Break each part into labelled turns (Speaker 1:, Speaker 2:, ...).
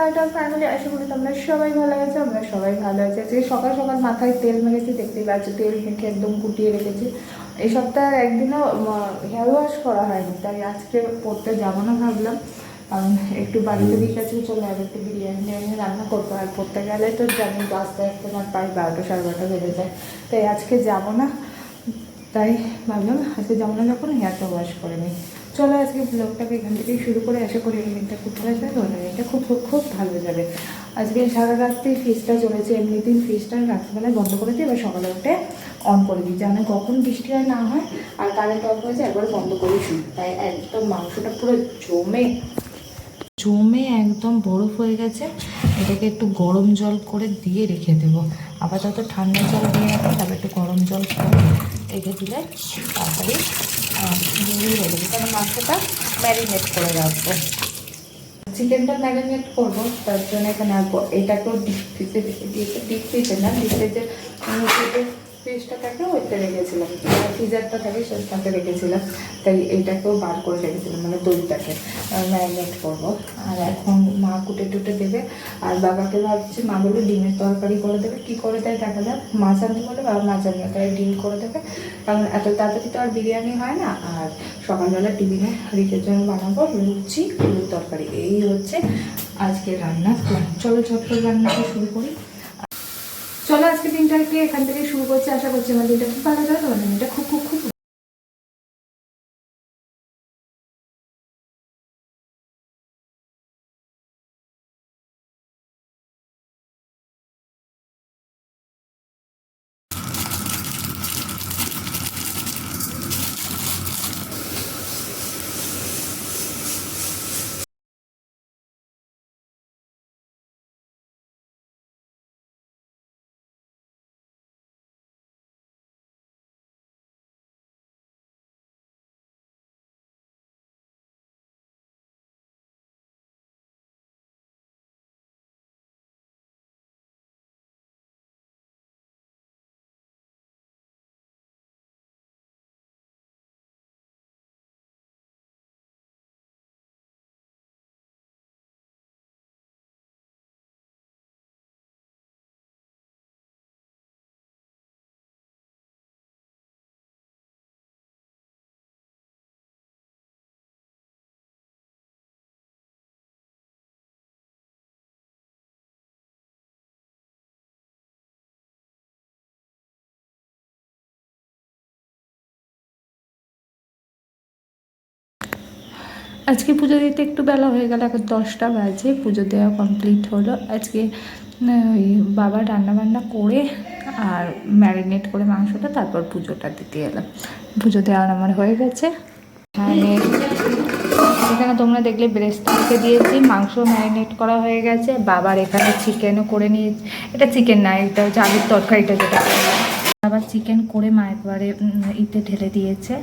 Speaker 1: আইটার family আশা করি তোমরা সবাই ভালো আছে আমরা সবাই ভালো আছি আজকে সকাল সকাল মাথায় তেল মেখেছি দেখতেই পাচ্ছ তেল মেখে একদম কুটিয়ে রেখেছি এই সপ্তাহে একদিনও হেয়ার ওয়াশ করা হয়নি তাই আজকে পড়তে যাব না ভাবলাম কারণ একটু বাড়িতে দিকে আছে চলে যাবে একটু বিরিয়ানি টিরিয়ানি রান্না করতে হয় পড়তে গেলে তো জানি আস্তে আস্তে আমার প্রায় বারোটা সাড়ে বারোটা বেজে যায় তাই আজকে যাব না তাই ভাবলাম আজকে যাব না যখন হেয়ারটা ওয়াশ করে নিই চলো আজকে ব্লগটাকে এখান থেকেই শুরু করে আশা করি এই দিনটা খুব ভালো যাবে ওই দিনটা খুব খুব খুব ভালো যাবে। আজকে সারা রাত্রি ফ্রিজটা চলেছে এমনি এমনিতেই ফ্রিজটা রাত্রিবেলায় বন্ধ করে দিই এবার সকালে উঠে অন করে দিই যেন কখন বৃষ্টি হয় না হয়, আর কারেন্ট অফ হয়েছে, একবার বন্ধ করে শুনি তাই একদম মাংসটা পুরো জমে জমে একদম বরফ হয়ে গেছে। এটাকে একটু গরম জল করে দিয়ে রেখে দেবো। আপাতত ঠান্ডা জল দিয়ে রাখি, তারপর একটু গরম জল করে রেখে দিলে তাড়াতাড়ি কারণ মাংসটা ম্যারিনেট করে রাখব। চিকেনটা ম্যারিনেট করব, তার জন্য এখানে এটা এটাকেও ডিপ ফ্রিজে রেখে দিয়েছে ডিপ ফ্রিজে না ডিপ ফ্রিজে ফ্রিজটা থাকে, ওইটা রেখেছিলাম। ফ্রিজারটা থাকে, সেটাতে রেখেছিলাম। তাই এইটাকেও বার করে রেখেছিলাম মানে দইটাকে ম্যারিনেট করব। আর এখন মা কুটে টুটে দেবে। আর বাবাকে ভাবছি, মা বলে ডিমের তরকারি করে দেবে। কী করে দেয় দেখা যাক? মাছ আনতে বলে বাবা মাছ আনবে তাই ডিম করে দেবে। কারণ এত তাড়াতাড়ি তো আর বিরিয়ানি হয় না। আর সকালবেলা টিফিনে রিকের জন্য বানাবো লুচি, আলুর তরকারি। এই হচ্ছে আজকে রান্না। চলো ছোট্ট রান্নাটা শুরু করি। চলো আজকে দিনটাকে এখান থেকে শুরু করছি। আশা করছি আমার দিনটা খুব ভালো যাবে তোমার দিনটা খুব খুব আজকে পুজো দিতে একটু বেলা হয়ে গেল, এখন দশটা বাজে, পুজো দেওয়া কমপ্লিট হলো। আজকে ওই বাবা রান্নাবান্না করে আর ম্যারিনেট করে মাংসটা, তারপর পুজোটা দিতে এলাম। পুজো দেওয়ার আমার হয়ে গেছে। এখানে তোমরা দেখলে ব্রেস্ট রেখে দিয়েছি, মাংস ম্যারিনেট করা হয়ে গেছে। বাবার এখানে চিকেনও করে নিয়েছি। এটা চিকেন না, এটা হচ্ছে আলুর তরকারিটা যেটা। আবার চিকেন করে মা একবারে ইতে ঢেলে দিয়েছে।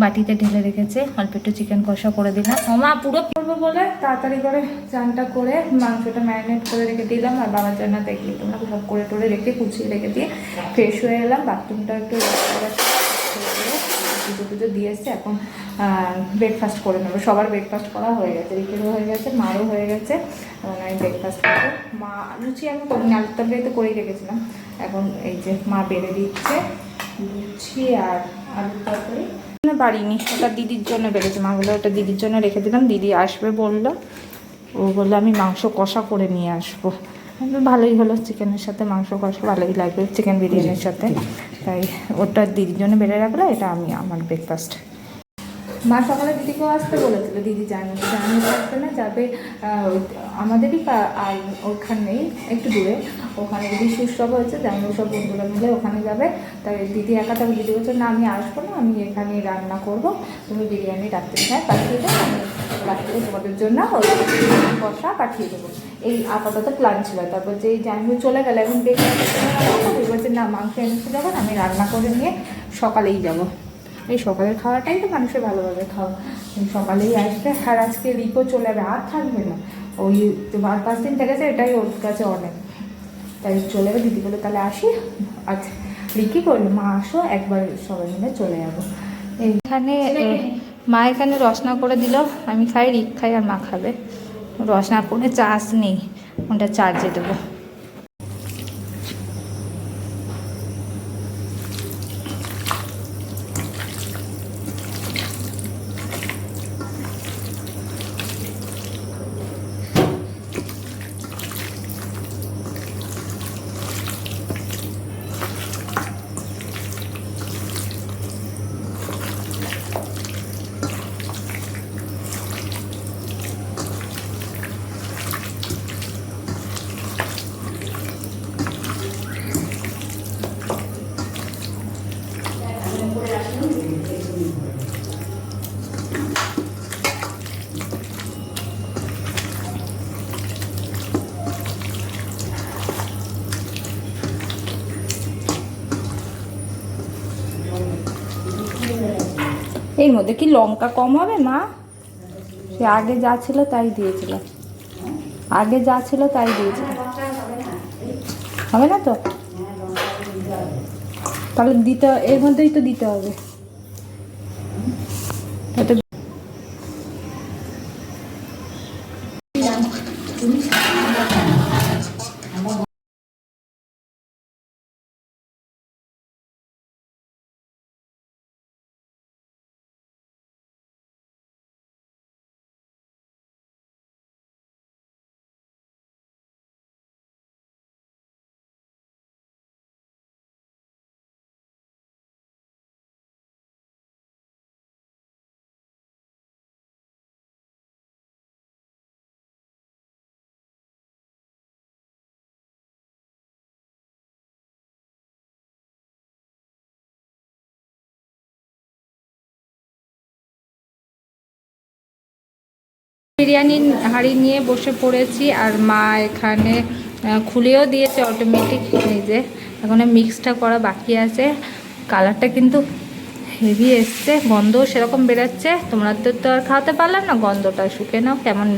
Speaker 1: বাটিতে ঢেলে রেখেছে। অল্প একটু চিকেন কষা করে দিলাম। মা, পুরো করব বলে? তাড়াতাড়ি করে চানটা করে মাংসটা ম্যারিনেট করে রেখে দিলাম। আর বাবার জন্য দেখলি তোমরা সব করে টোরে রেখে কুচিয়ে রেখে দিয়ে ফ্রেশ হয়ে এলাম। বাথরুমটা একটু পুজো পুজো দিয়ে এসছে। এখন ব্রেকফাস্ট করে নেব। সবার ব্রেকফাস্ট করা হয়ে গেছে। রিকেরও হয়ে গেছে, মারও হয়ে গেছে। এবং আমি ব্রেকফাস্ট করব। মা, লুচি আমি করিনি, আলুর তরকারি তো করেই রেখেছিলাম। এখন এই যে মা বেড়ে দিচ্ছে, লুচি আর আলুর তরকারি। না পারিনি ওটা দিদির জন্য বেড়েছে। মা বলে ওটা দিদির জন্য রেখে দিলাম। দিদি আসবে বলল। ও বলল, আমি মাংস কষা করে নিয়ে আসব। ভালোই হলো চিকেনের সাথে মাংস কষা, ভালোই লাগবে চিকেন বিরিয়ানির সাথে। তাই ওটা দিদির জন্য বেড়ে রাখল, এটা আমি আমার ব্রেকফাস্ট মা সকালে দিদিকেও আসতে বলেছিল, দিদি জানি জানি আসবে না যাবে আমাদেরই আর ওখানেই একটু দূরে, ওখানে দিদি সুস্থ হয়েছে জানি সব বন্ধুরা মিলে ওখানে যাবে। তাই দিদি একা থাকবে, দিদি বলছে, না, আমি আসব না, আমি এখানে রান্না করব, তুমি বিরিয়ানি রাত্রে হ্যাঁ পাঠিয়ে দাও, আমি রাত্রে তোমাদের জন্য ওই কষা পাঠিয়ে দেবো। এই আপাতত প্ল্যান ছিল, তারপর যে জানি চলে গেলে, এখন দেখে বলছে, না মাংস এনেছে যখন আমি রান্না করে নিয়ে সকালেই যাব। এই সকালের খাওয়াটাই তো মানুষের ভালোভাবে খাওয়া। সকালেই আসবে আর আজকে রিকো চলে যাবে আর থাকবে না। ওই আর পাঁচ দিন থেকেছে এটাই ওর কাছে অনেক। তাই চলে যাবে দিদি বলে তাহলে আসি। আচ্ছা রিকি করল মা আসো একবার সবাই মিলে চলে যাব। এইখানে মা এখানে রসনা করে দিল। আমি খাই রিক খাই আর মা খাবে। রসনা ফোনে চার্জ নেই ওটা চার্জে দেবো। এর মধ্যে কি লঙ্কা কম হবে, মা? সে আগে যা ছিল তাই দিয়েছিল। আগে যা ছিল তাই দিয়েছিল। হবে না তো? তাহলে দিতে, এর মধ্যেই তো দিতে হবে। বিরিয়ানি হাঁড়ি নিয়ে বসে পড়েছি আর মা এখানে খুলেও দিয়েছে অটোমেটিক নিজে এখন মিক্সটা করা বাকি আছে। কালারটা কিন্তু হেভি এসছে, গন্ধও সেরকম বেরাচ্ছে। তোমরা তো আর খাওয়াতে পারলাম না, গন্ধটা শুকে নাও, কেমন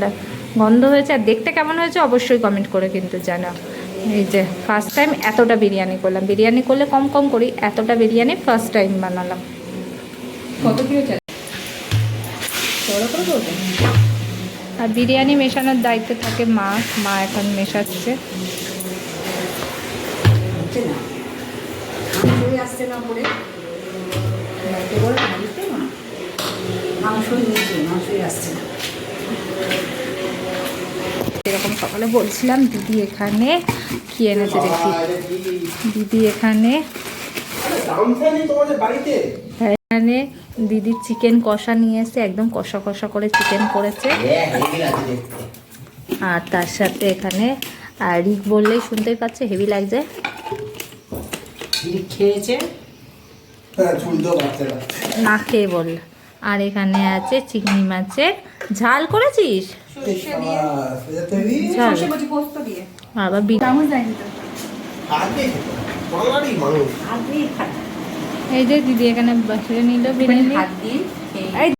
Speaker 1: গন্ধ হয়েছে। আর দেখতে কেমন হয়েছে অবশ্যই কমেন্ট করে কিন্তু জানাও। এই যে ফার্স্ট টাইম এতটা বিরিয়ানি করলাম। বিরিয়ানি করলে কম কম করি, এতটা বিরিয়ানি ফার্স্ট টাইম বানালাম।
Speaker 2: কত কিলো বলবেন
Speaker 1: আর বিরিয়ানি মেশানোর দায়িত্ব থাকে মা। মা এখন মেশাচ্ছে।
Speaker 3: আসছে না মাংসই আসছে না।
Speaker 1: এরকম সকালে বলছিলাম দিদি এখানে কি এনেছে দেখি? দিদি এখানে এখানে দিদি চিকেন কষা নিয়ে এসে একদম কষা কষা করে চিকেন করেছে। আর তার সাথে এখানে আর রিক বললেই শুনতেই পাচ্ছে হেভি লাগছে।
Speaker 3: খেয়েছে?
Speaker 4: হ্যাঁ
Speaker 1: না খেয়ে বল আর এখানে আছে চিংড়ি মাছের ঝাল করেছিস? ঝাল।
Speaker 2: বলছি
Speaker 1: এই যে দিদি এখানে বসে নিল বিরিয়ানি।
Speaker 3: হাত দিয়ে খেয়ে
Speaker 1: এই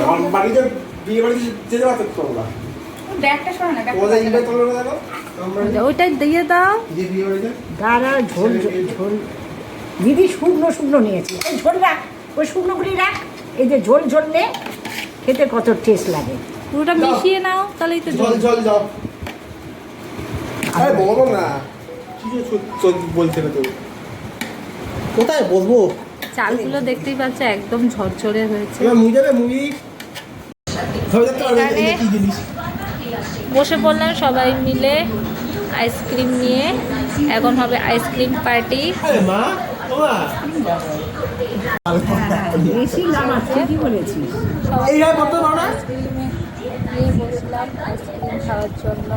Speaker 4: আমার বাড়িতে বিয়ে বাড়িতে যেতে পারতো তোমরা?
Speaker 2: ব্যাগটা সরা না
Speaker 4: তোমাদের ইবে তোমরা দেখো
Speaker 1: ওইটা দিয়ে দাও।
Speaker 4: যে বিয়ে বাড়িতে?
Speaker 3: দাঁড়া ঝোল ঝোল- ঝোল। দিদি শুকনো শুকনো নিয়েছি। এই ঝোল রাখ ওই শুকনোগুলি রাখ। এই যে ঝোল ঝোল নে। খেতে কত টেস্ট লাগে।
Speaker 1: পুরোটা মিশিয়ে নাও তাহলেই তো
Speaker 4: যাও। আরে বলো না। কি বলতে তো কোথায় বসবো?
Speaker 1: চালগুলো দেখতেই পাচ্ছ একদম ঝরঝরে হয়েছে। বসে পড়লাম সবাই মিলে আইসক্রিম নিয়ে। এখন হবে আইসক্রিম পার্টি। বসলাম আইসক্রিম খাওয়ার জন্য।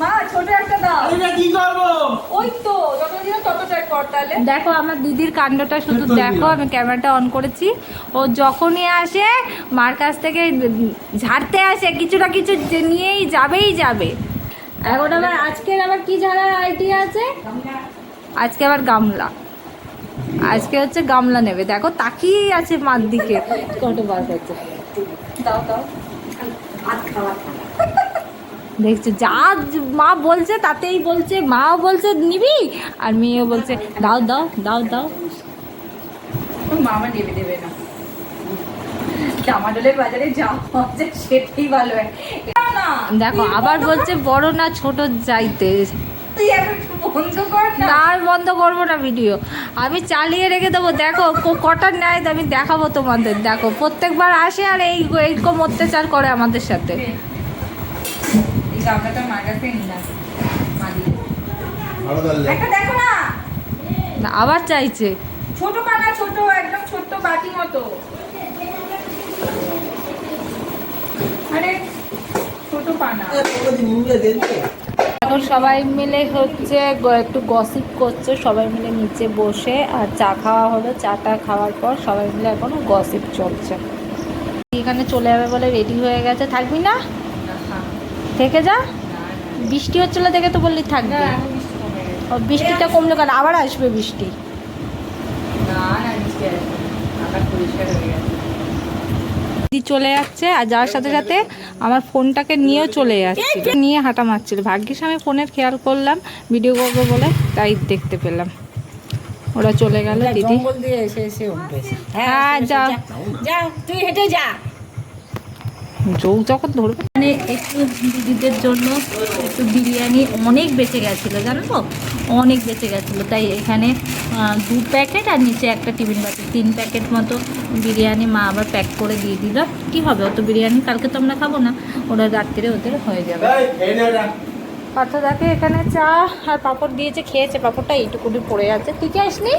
Speaker 2: মা ছোট একটা দাও।
Speaker 4: কি করব?
Speaker 2: ওই তো যত ততটাই কর তাহলে।
Speaker 1: দেখো আমার দিদির কাণ্ডটা শুধু দেখো আমি ক্যামেরাটা অন করেছি। ও যখনই আসে মার কাছ থেকে ঝাড়তে আসে কিছু না কিছু নিয়েই যাবেই যাবে। এখন আবার আজকের আবার কি ঝাড়ার আইডিয়া আছে? আজকে আবার গামলা। আজকে হচ্ছে গামলা নেবে। দেখো তাকিয়েই আছে মার দিকে। কত বাস আছে?
Speaker 2: দাও দাও।
Speaker 3: খাওয়া
Speaker 1: দেখছ যা মা বলছে তাতেই বলছে মাও বলছে নিবি? আর মেয়েও বলছে দাও দাও দাও দাও।
Speaker 2: মামা নেবে দেবে না। জামাডোলের বাজারে যাওয়া আছে সেটাই ভালো হয়।
Speaker 1: দেখো আবার বলছে বড় না ছোট যাইতে। আর বন্ধ করব না ভিডিও আমি চালিয়ে রেখে দেবো। দেখো কটা নেয় তো আমি দেখাবো তোমাদের। দেখো প্রত্যেকবার আসে আর এই এইরকম অত্যাচার করে আমাদের সাথে।
Speaker 2: এই গামলাটা মার কাছে একটা দেখো না।
Speaker 1: আবার চাইছে।
Speaker 2: ছোট পানা ছোট একদম ছোট্ট বাটি মতো। আরে ছোট পানা
Speaker 1: এখন সবাই মিলে হচ্ছে একটু গসিপ করছে সবাই মিলে নিচে বসে আর চা খাওয়া হলো। চাটা খাওয়ার পর সবাই মিলে এখন গসিপ চলছে। এখানে চলে যাবে বলে রেডি হয়ে গেছে। থাকবি না? থেকে যা। বৃষ্টি হচ্ছিল দেখে তো বললি থাকবি। ও, বৃষ্টিটা কমলো কেন? আবার আসবে বৃষ্টি।
Speaker 2: হয়ে
Speaker 1: চলে যাচ্ছে আর যাওয়ার সাথে সাথে আমার ফোনটাকে নিয়েও চলে যাচ্ছে। নিয়ে হাঁটা মারছিল। ভাগ্যিস আমি ফোনের খেয়াল করলাম ভিডিও করব বলে তাই দেখতে পেলাম। ওরা চলে গেল দিদি। হ্যাঁ,
Speaker 3: এসে এসে
Speaker 1: যা।
Speaker 3: যা তুই হেঁটে যা।
Speaker 1: যৌ যখন ধরবে। মানে একটু দিদিদের জন্য একটু বিরিয়ানি অনেক বেঁচে গেছিল জানো তো? অনেক বেঁচে গেছিল। তাই এখানে দু প্যাকেট আর নিচে একটা টিফিন বাটি তিন প্যাকেট মতো বিরিয়ানি মা আবার প্যাক করে দিয়ে দিল। কি হবে অত বিরিয়ানি কালকে তো আমরা খাব না ওরা রাত্রে ওদের হয়ে যাবে। পার্থ দেখে এখানে চা আর পাঁপড় দিয়েছে খেয়েছে পাঁপড়টা এইটুকুনি পড়ে আছে। তুই কি আসনি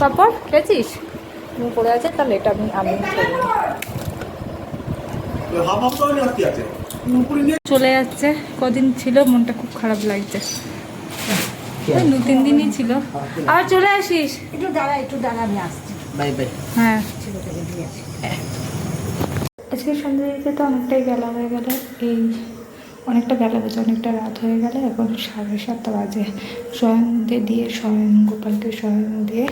Speaker 1: পাঁপড় খেয়েছিস? তুমি পড়ে আছে তাহলে এটা আমি আমি খেয়ে নিই।
Speaker 4: হাফ হাফ করে নিয়ে আসতে আছে উপরে নিয়ে
Speaker 1: চলে যাচ্ছে। কদিন ছিল মনটা খুব খারাপ লাগছে। দু তিন দিনই ছিল। আবার চলে আসিস।
Speaker 3: একটু দাঁড়া একটু দাঁড়া আমি আসছি।
Speaker 4: Bye bye.
Speaker 1: হ্যাঁ।
Speaker 3: আসি।
Speaker 5: আজকে সন্ধ্যে দিতে তো অনেকটাই বেলা হয়ে গেল। এই অনেকটা বেলা বলতে অনেকটা রাত হয়ে গেল। এখন সাড়ে সাতটা বাজে। শয়ন দিয়ে দিয়ে শয়ন গোপালকে স্বয়ং দিয়ে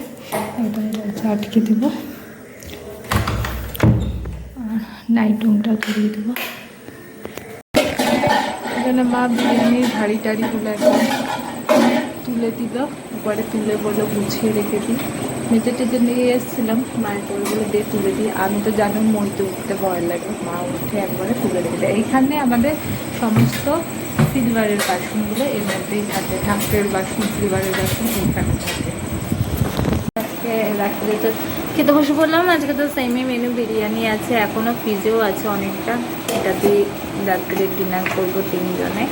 Speaker 5: একদম আটকে দেবো। নাইট রুমটা ধরিয়ে দেবো। এখানে মা বিরিয়ানির হাঁড়ি টাড়িগুলো একদম তুলে দিল। উপরে তুলে বলে, গুছিয়ে রেখে দিই। মেঝে টেজে নিয়ে এসেছিলাম, মায়ের বলে দিয়ে তুলে দিই। আমি তো জানো মইতে উঠতে ভয় লাগে। মা উঠে একবারে তুলে রেখে দেয়। এইখানে আমাদের সমস্ত সিলভারের বাসনগুলো এর মধ্যেই থাকে। ঠাকুরের বাসন সিলভারের বাসন এইখানে থাকে। রাত্রে তো খেতে বসে বললাম আজকে তো সেমি মেনু বিরিয়ানি আছে এখনও ফ্রিজেও আছে অনেকটা। এটা দিয়ে রাত্রে ডিনার করব তিনজনে।